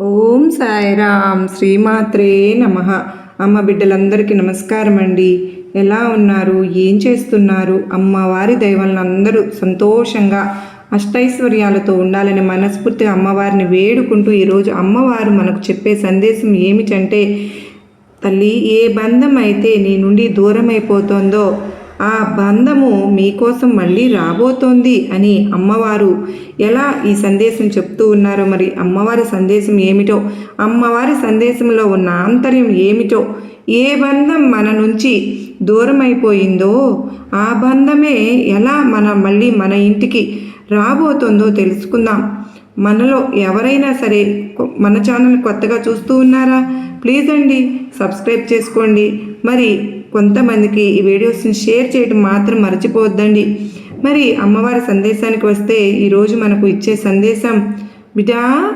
ఓం సాయిరామ్. శ్రీమాత్రే నమ. అమ్మ బిడ్డలందరికీ నమస్కారం అండి. ఎలా ఉన్నారు? ఏం చేస్తున్నారు? అమ్మవారి దైవాలను అందరూ సంతోషంగా అష్టైశ్వర్యాలతో ఉండాలని మనస్ఫూర్తిగా అమ్మవారిని వేడుకుంటూ ఈరోజు అమ్మవారు మనకు చెప్పే సందేశం ఏమిటంటే తల్లి ఏ బంధం అయితే నీ నుండి దూరం ఆ బంధము మీకోసం మళ్ళీ రాబోతోంది అని అమ్మవారు ఎలా ఈ సందేశం చెప్తూ ఉన్నారో మరి అమ్మవారి సందేశం ఏమిటో అమ్మవారి సందేశంలో ఉన్న ఆంతర్యం ఏమిటో ఏ బంధం మన నుంచి దూరం అయిపోయిందో ఆ బంధమే ఎలా మన మళ్ళీ మన ఇంటికి రాబోతుందో తెలుసుకుందాం. మనలో ఎవరైనా సరే మన ఛానల్ కొత్తగా చూస్తూ ఉన్నారా? ప్లీజ్ అండి సబ్స్క్రైబ్ చేసుకోండి. మరి కొంతమందికి ఈ వీడియోస్ని షేర్ చేయడం మాత్రం మర్చిపోవద్దండి. మరి అమ్మవారి సందేశానికి వస్తే ఈరోజు మనకు ఇచ్చే సందేశం బిడా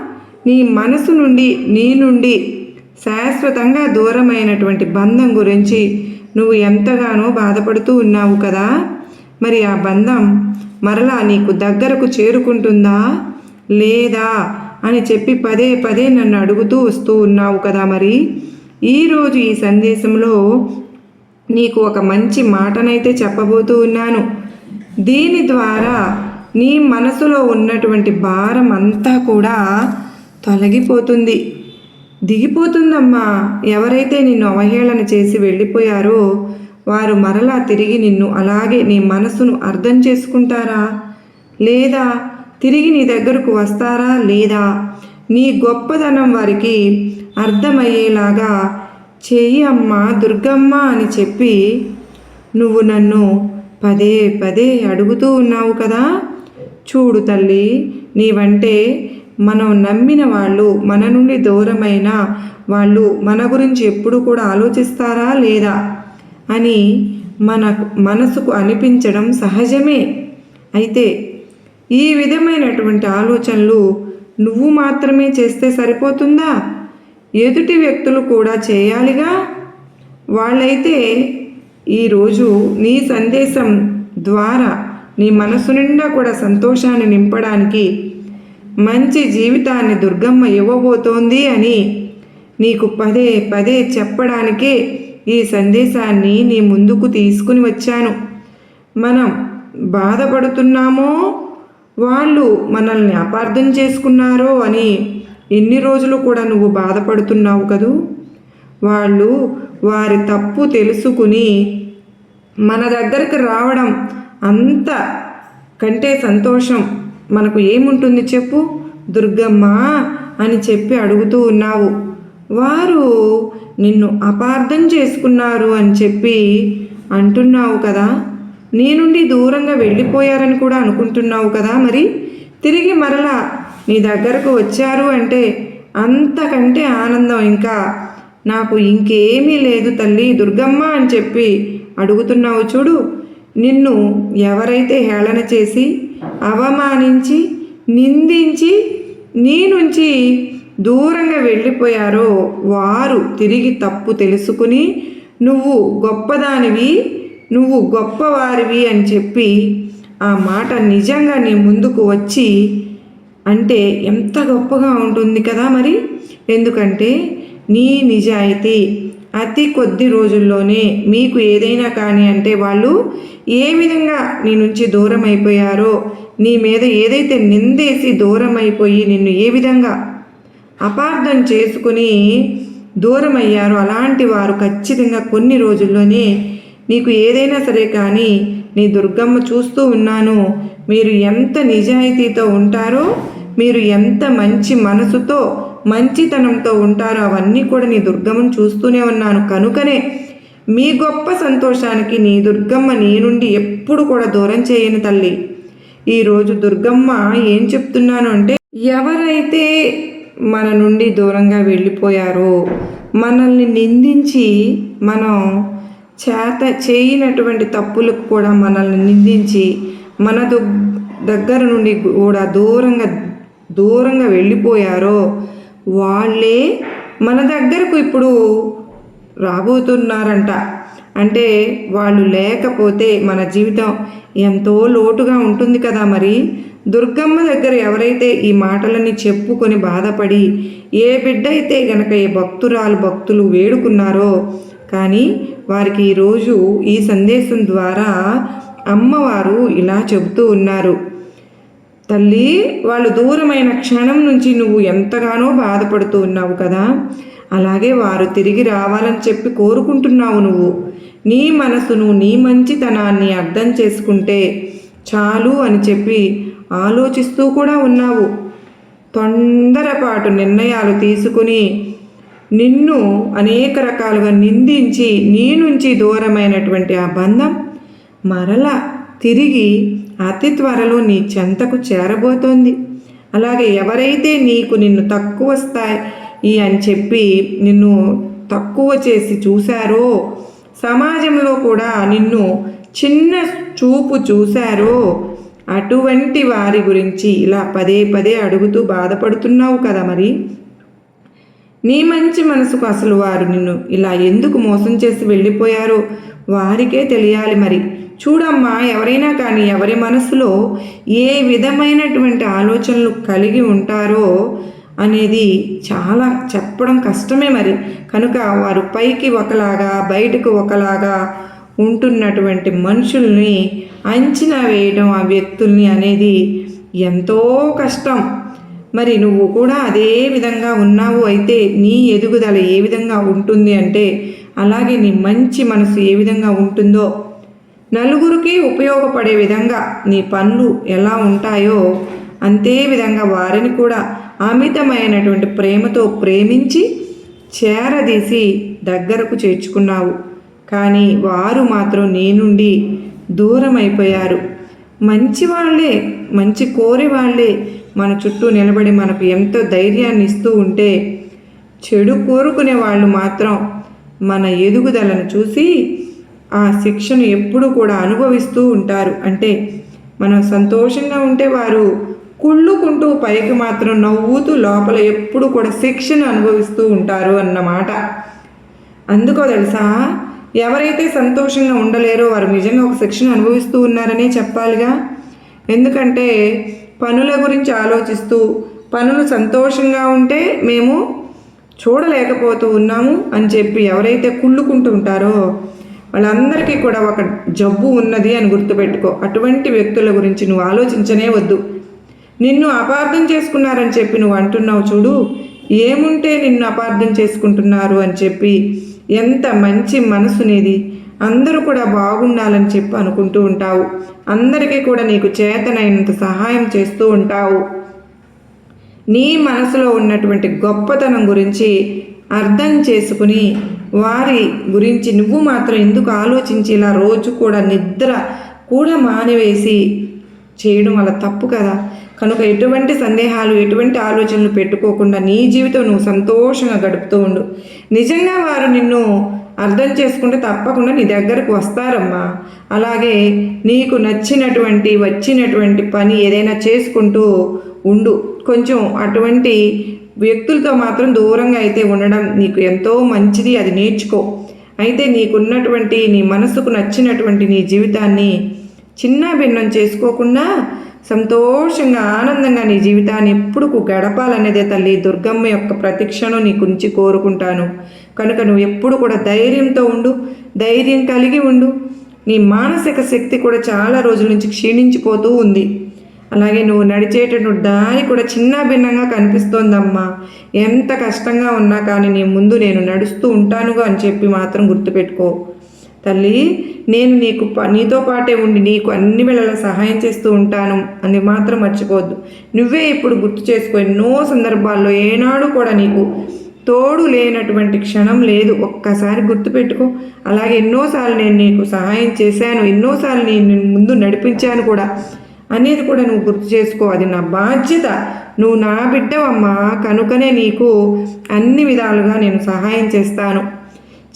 నీ మనసు నుండి నీ నుండి శాశ్వతంగా దూరమైనటువంటి బంధం గురించి నువ్వు ఎంతగానో బాధపడుతూ ఉన్నావు కదా? మరి ఆ బంధం మరలా నీకు దగ్గరకు చేరుకుంటుందా? లేదా? అని చెప్పి పదే పదే నన్ను అడుగుతూ వస్తూ ఉన్నావు కదా మరి. ఈరోజు ఈ సందేశంలో నీకు ఒక మంచి మాటనైతే చెప్పబోతూ ఉన్నాను. దీని ద్వారా నీ మనసులో ఉన్నటువంటి భారం అంతా కూడా తొలగిపోతుంది. దిగిపోతుందమ్మా. ఎవరైతే నిన్ను అవహేళన చేసి వెళ్ళిపోయారో వారు మరలా తిరిగి నిన్ను అలాగే నీ మనసును అర్థం చేసుకుంటారా? లేదా తిరిగి నీ దగ్గరకు వస్తారా? లేదా నీ గొప్పదనం వారికి అర్థమయ్యేలాగా చేయి అమ్మ దుర్గమ్మ అని చెప్పి నువ్వు నన్ను పదే పదే అడుగుతూ ఉన్నావు కదా. చూడు తల్లి నీవంటే మనం నమ్మిన వాళ్ళు మన నుండి దూరమైన వాళ్ళు మన గురించి ఎప్పుడు కూడా ఆలోచిస్తారా లేదా అని మన మనసుకు అనిపించడం సహజమే. అయితే ఈ విధమైనటువంటి ఆలోచనలు నువ్వు మాత్రమే చేస్తే సరిపోతుందా? ఎదుటి వ్యక్తులు కూడా చేయాలిగా? వాళ్ళైతే ఈరోజు నీ సందేశం ద్వారా నీ మనసు నిండా కూడా సంతోషాన్ని నింపడానికి మంచి జీవితాన్ని దుర్గమ్మ ఇవ్వబోతోంది అని నీకు పదే పదే చెప్పడానికే ఈ సందేశాన్ని నీ ముందుకు తీసుకుని వచ్చాను. మనం బాధపడుతున్నామో వాళ్ళు మనల్ని అపార్థం చేసుకున్నారో అని ఎన్ని రోజులు కూడా నువ్వు బాధపడుతున్నావు కదూ? వాళ్ళు వారి తప్పు తెలుసుకుని మన దగ్గరకు రావడం అంత కంటే సంతోషం. మనకు ఏముంటుంది చెప్పు? దుర్గమ్మ అని చెప్పి అడుగుతూ ఉన్నావు. వారు నిన్ను అపార్థం చేసుకున్నారు అని చెప్పి అంటున్నావు కదా? నీ నుండి దూరంగా వెళ్ళిపోయారని కూడా అనుకుంటున్నావు కదా మరి? తిరిగి మరలా నీ దగ్గరకు వచ్చారు అంటే అంతకంటే ఆనందం ఇంకా. నాకు ఇంకేమీ లేదు తల్లి దుర్గమ్మ అని చెప్పి అడుగుతున్నావు చూడు. నిన్ను ఎవరైతే హేళన చేసి అవమానించి నిందించి నీ నుంచి దూరంగా వెళ్ళిపోయారో వారు తిరిగి తప్పు తెలుసుకుని నువ్వు గొప్పదానివి నువ్వు గొప్పవారివి అని చెప్పి ఆ మాట నిజంగా నీ ముందుకు వచ్చి అంటే ఎంత గొప్పగా ఉంటుంది కదా మరి? ఎందుకంటే నీ నిజాయితీ అతి కొద్ది రోజుల్లోనే మీకు ఏదైనా కానీ అంటే వాళ్ళు ఏ విధంగా నీ నుంచి దూరం అయిపోయారో నీ మీద ఏదైతే నిందేసి దూరం అయిపోయి నిన్ను ఏ విధంగా అపార్థం చేసుకుని దూరం అయ్యారో అలాంటి వారు ఖచ్చితంగా కొన్ని రోజుల్లోనే నీకు ఏదైనా సరే కానీ నీ దుర్గమ్మ చూస్తూ ఉన్నాను మీరు ఎంత నిజాయితీతో ఉంటారో మీరు ఎంత మంచి మనసుతో మంచితనంతో ఉంటారో అవన్నీ కూడా నీ దుర్గమ్మను చూస్తూనే ఉన్నాను. కనుకనే మీ గొప్ప సంతోషానికి నీ దుర్గమ్మ నీ నుండి ఎప్పుడు కూడా దూరం చేయని తల్లి. ఈరోజు దుర్గమ్మ ఏం చెప్తున్నాను అంటే ఎవరైతే మన నుండి దూరంగా వెళ్ళిపోయారో మనల్ని నిందించి మనం చేత చేయనటువంటి తప్పులకు కూడా మనల్ని నిందించి మన దగ్గర నుండి కూడా దూరంగా దూరంగా వెళ్ళిపోయారో వాళ్ళే మన దగ్గరకు ఇప్పుడు రాబోతున్నారంట. అంటే వాళ్ళు లేకపోతే మన జీవితం ఎంతో లోటుగా ఉంటుంది కదా మరి? దుర్గమ్మ దగ్గర ఎవరైతే ఈ మాటలని చెప్పుకొని బాధపడి ఏ బిడ్డ అయితే గనక ఏ భక్తురాలు భక్తులు వేడుకున్నారో కానీ వారికి ఈరోజు ఈ సందేశం ద్వారా అమ్మవారు ఇలా చెబుతూ ఉన్నారు. తల్లి వాళ్ళు దూరమైన క్షణం నుంచి నువ్వు ఎంతగానో బాధపడుతూ ఉన్నావు కదా. అలాగే వారు తిరిగి రావాలని చెప్పి కోరుకుంటున్నావు నువ్వు. నీ మనసును నీ మంచితనాన్ని అర్థం చేసుకుంటే చాలు అని చెప్పి ఆలోచిస్తూ కూడా ఉన్నావు. తొందరపాటు నిర్ణయాలు తీసుకుని నిన్ను అనేక రకాలుగా నిందించి నీ నుంచి దూరమైనటువంటి ఆ బంధం మరలా తిరిగి అతి త్వరలో నీ చెంతకు చేరబోతోంది. అలాగే ఎవరైతే నీకు నిన్ను తక్కువ స్థాయి అని చెప్పి నిన్ను తక్కువ చేసి చూశారో సమాజంలో కూడా నిన్ను చిన్న చూపు చూశారో అటువంటి వారి గురించి ఇలా పదే పదే అడుగుతూ బాధపడుతున్నావు కదా మరి? నీ మంచి మనసుకు అసలు వారు నిన్ను ఇలా ఎందుకు మోసం చేసి వెళ్ళిపోయారో వారికే తెలియాలి మరి. చూడమ్మా ఎవరైనా కానీ ఎవరి మనసులో ఏ విధమైనటువంటి ఆలోచనలు కలిగి ఉంటారో అనేది చాలా చెప్పడం కష్టమే మరి. కనుక వారు పైకి ఒకలాగా బయటకు ఒకలాగా ఉంటున్నటువంటి మనుషుల్ని అంచనా వేయడం ఆ వ్యక్తుల్ని అనేది ఎంతో కష్టం. మరి నువ్వు కూడా అదే విధంగా ఉన్నావు అయితే నీ ఎదుగుదల ఏ విధంగా ఉంటుంది అంటే అలాగే నీ మంచి మనసు ఏ విధంగా ఉంటుందో నలుగురికి ఉపయోగపడే విధంగా నీ పనులు ఎలా ఉంటాయో అంతే విధంగా వారిని కూడా అమితమైనటువంటి ప్రేమతో ప్రేమించి చేరదీసి దగ్గరకు చేర్చుకున్నావు. కానీ వారు మాత్రం నీ నుండి దూరం అయిపోయారు మంచి వాళ్ళే మంచి కోరి వాళ్ళే మన చుట్టూ నిలబడి మనకు ఎంతో ధైర్యాన్ని ఇస్తూ ఉంటే చెడు కోరుకునే వాళ్ళు మాత్రం మన ఎదుగుదలను చూసి ఆ శిక్షను ఎప్పుడు కూడా అనుభవిస్తూ ఉంటారు. అంటే మనం సంతోషంగా ఉంటే వారు కుళ్ళుకుంటూ పైకి మాత్రం నవ్వుతూ లోపల ఎప్పుడు కూడా శిక్షను అనుభవిస్తూ ఉంటారు అన్నమాట అందుకో తెలుసా? ఎవరైతే సంతోషంగా ఉండలేరో వారు నిజంగా ఒక శిక్షను అనుభవిస్తూ ఉన్నారనే చెప్పాలిగా? ఎందుకంటే పనుల గురించి ఆలోచిస్తూ పనులు సంతోషంగా ఉంటే మేము చూడలేకపోతూ ఉన్నాము అని చెప్పి ఎవరైతే కుళ్ళుకుంటూ ఉంటారో వాళ్ళందరికీ కూడా ఒక జబ్బు ఉన్నది అని గుర్తుపెట్టుకో. అటువంటి వ్యక్తుల గురించి నువ్వు ఆలోచించనే వద్దు. నిన్ను అపార్థం చేసుకున్నారని చెప్పి నువ్వు అంటున్నావు చూడు. ఏముంటే నిన్ను అపార్థం చేసుకుంటున్నారు అని చెప్పి ఎంత మంచి మనసు నీది. అందరూ కూడా బాగుండాలని చెప్పి అనుకుంటూ ఉంటావు. అందరికీ కూడా నీకు చేతనైనంత సహాయం చేస్తూ ఉంటావు. నీ మనసులో ఉన్నటువంటి గొప్పతనం గురించి అర్థం చేసుకుని వారి గురించి నువ్వు మాత్రం ఎందుకు ఆలోచించి ఇలా రోజు కూడా నిద్ర కూడా మానివేసి చేయడం వల్ల తప్పు కదా? కనుక ఎటువంటి సందేహాలు ఎటువంటి ఆలోచనలు పెట్టుకోకుండా నీ జీవితం నువ్వు సంతోషంగా గడుపుతూ ఉండు. నిజంగా వారు నిన్ను అర్థం చేసుకుంటే తప్పకుండా నీ దగ్గరకు వస్తారమ్మా. అలాగే నీకు నచ్చినటువంటి వచ్చినటువంటి పని ఏదైనా చేసుకుంటూ ఉండు. కొంచెం అటువంటి వ్యక్తులతో మాత్రం దూరంగా అయితే ఉండడం నీకు ఎంతో మంచిది అది నేర్చుకో. అయితే నీకున్నటువంటి నీ మనసుకు నచ్చినటువంటి నీ జీవితాన్ని చిన్న భిన్నం చేసుకోకుండా సంతోషంగా ఆనందంగా నీ జీవితాన్ని ఎప్పుడు గడపాలనేదే తల్లి దుర్గమ్మ యొక్క ప్రతిక్షణం నీకు ఉంచి కోరుకుంటాను. కనుక నువ్వు ఎప్పుడు కూడా ధైర్యంతో ఉండు ధైర్యం కలిగి ఉండు. నీ మానసిక శక్తి కూడా చాలా రోజుల నుంచి క్షీణించిపోతూ ఉంది. అలాగే నువ్వు నడిచేటటువంటి దారి కూడా చిన్న భిన్నంగా కనిపిస్తోందమ్మా. ఎంత కష్టంగా ఉన్నా కానీ నీ ముందు నేను నడుస్తూ ఉంటానుగా అని చెప్పి మాత్రం గుర్తుపెట్టుకో. తల్లి నేను నీకు ప- నీతో పాటే ఉండి నీకు అన్ని వేళలా సహాయం చేస్తూ ఉంటాను అని మాత్రం మర్చిపోవద్దు. నువ్వే ఇప్పుడు గుర్తు చేసుకో ఎన్నో సందర్భాల్లో ఏనాడు కూడా నీకు తోడు లేనటువంటి క్షణం లేదు. ఒక్కసారి గుర్తుపెట్టుకో. అలాగే ఎన్నోసార్లు నేను నీకు సహాయం చేశాను ఎన్నోసార్లు నేను ముందు నడిపించాను కూడా. అనేది కూడా నువ్వు గుర్తు చేసుకో. అది నా బాధ్యత. నువ్వు నా బిడ్డవమ్మా. కనుకనే నీకు అన్ని విధాలుగా నేను సహాయం చేస్తాను.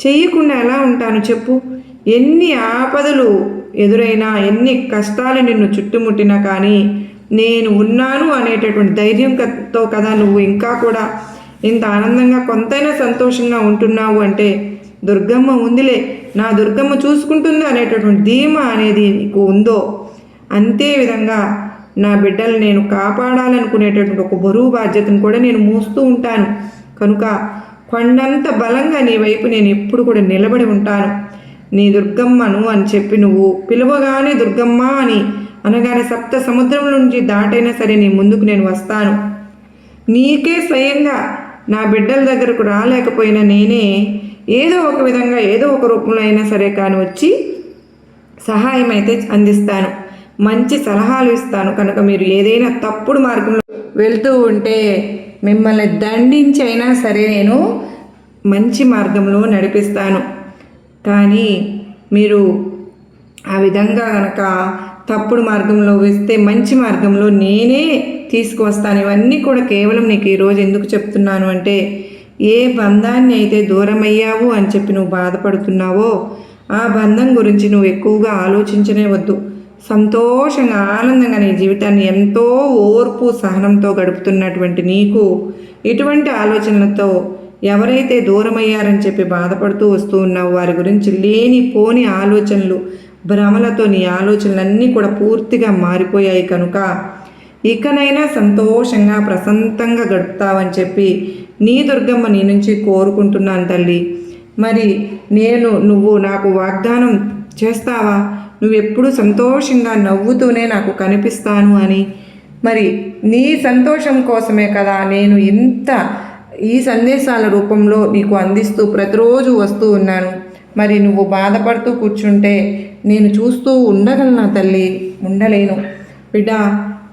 చేయకుండా ఎలా ఉంటాను చెప్పు? ఎన్ని ఆపదలు ఎదురైనా ఎన్ని కష్టాలు నిన్ను చుట్టుముట్టినా కానీ నేను ఉన్నాను అనేటటువంటి ధైర్యంతో కదా నువ్వు ఇంకా కూడా ఇంత ఆనందంగా కొంతైనా సంతోషంగా ఉంటున్నావు అంటే దుర్గమ్మ ఉందిలే. నా దుర్గమ్మ చూసుకుంటుంది అనేటటువంటి ధీమా అనేది నీకు ఉందో అంతే విధంగా నా బిడ్డలు నేను కాపాడాలనుకునేటటువంటి ఒక బరువు బాధ్యతను కూడా నేను మోస్తూ ఉంటాను. కనుక కొండంత బలంగా నీ వైపు నేను ఎప్పుడు కూడా నిలబడి ఉంటాను. నీ దుర్గమ్మను అని చెప్పి నువ్వు పిలవగానే దుర్గమ్మ అని అనగానే సప్త సముద్రం నుంచి దాటైనా సరే నీ ముందుకు నేను వస్తాను. నీకే స్వయంగా నా బిడ్డల దగ్గరకు రాలేకపోయినా నేనే ఏదో ఒక విధంగా ఏదో ఒక రూపంలో అయినా సరే కానీ వచ్చి సహాయం అయితే అందిస్తాను. మంచి సలహాలు ఇస్తాను. కనుక మీరు ఏదైనా తప్పుడు మార్గంలో వెళ్తూ ఉంటే మిమ్మల్ని దండించైనా సరే నేను మంచి మార్గంలో నడిపిస్తాను. కానీ మీరు ఆ విధంగా కనుక తప్పుడు మార్గంలో వేస్తే మంచి మార్గంలో నేనే తీసుకువస్తాను. ఇవన్నీ కూడా కేవలం నీకు ఈరోజు ఎందుకు చెప్తున్నాను అంటే ఏ బంధాన్ని అయితే దూరమయ్యావు అని చెప్పి నువ్వు బాధపడుతున్నావో ఆ బంధం గురించి నువ్వు ఎక్కువగా ఆలోచించనే వద్దు. సంతోషంగా ఆనందంగా నీ జీవితాన్ని ఎంతో ఓర్పు సహనంతో గడుపుతున్నటువంటి నీకు ఇటువంటి ఆలోచనలతో ఎవరైతే దూరమయ్యారని చెప్పి బాధపడుతూ వస్తూ ఉన్నావు వారి గురించి లేని పోని ఆలోచనలు భ్రమలతో నీ ఆలోచనలన్నీ కూడా పూర్తిగా మారిపోయాయి కనుక ఇకనైనా సంతోషంగా ప్రశాంతంగా గడుపుతావని చెప్పి నీ దుర్గమ్మ నీ నుంచి కోరుకుంటున్నాను తల్లి. మరి నేను నువ్వు నాకు వాగ్దానం చేస్తావా? నువ్వెప్పుడు సంతోషంగా నవ్వుతూనే నాకు కనిపిస్తాను అని. మరి నీ సంతోషం కోసమే కదా నేను ఇంత ఈ సందేశాల రూపంలో నీకు అందిస్తూ ప్రతిరోజు వస్తూ ఉన్నాను. మరి నువ్వు బాధపడుతూ కూర్చుంటే నేను చూస్తూ ఉండగలనా తల్లి? ఉండలేను. బిడ్డ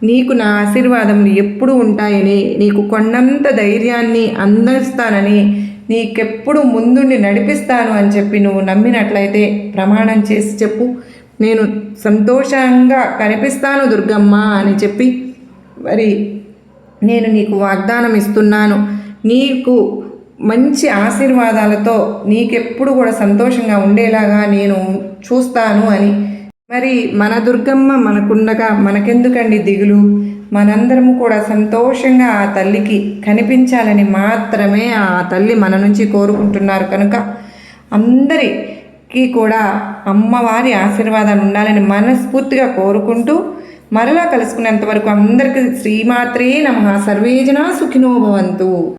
నీకు నా ఆశీర్వాదం ఎప్పుడు ఉంటాయని నీకు కొండంత ధైర్యాన్ని అందిస్తానని నీకెప్పుడు ముందుండి నడిపిస్తాను అని చెప్పి నువ్వు నమ్మినట్లయితే ప్రమాణం చేసి చెప్పు. నేను సంతోషంగా కనిపిస్తాను దుర్గమ్మ అని చెప్పి మరి నేను నీకు వాగ్దానం ఇస్తున్నాను. నీకు మంచి ఆశీర్వాదాలతో నీకెప్పుడు కూడా సంతోషంగా ఉండేలాగా నేను చూస్తాను అని. మరి మన దుర్గమ్మ మనకుండగా మనకెందుకండి దిగులు? మనందరము కూడా సంతోషంగా ఆ తల్లికి కనిపించాలని మాత్రమే ఆ తల్లి మన నుంచి కోరుకుంటున్నారు కనుక అందరి కి కూడా అమ్మవారి ఆశీర్వాదాలు ఉండాలని మనస్ఫూర్తిగా కోరుకుంటూ మరలా కలుసుకునేంత వరకు అందరికీ శ్రీమాత్రే నమ. సర్వేజన సుఖినో భవంతు.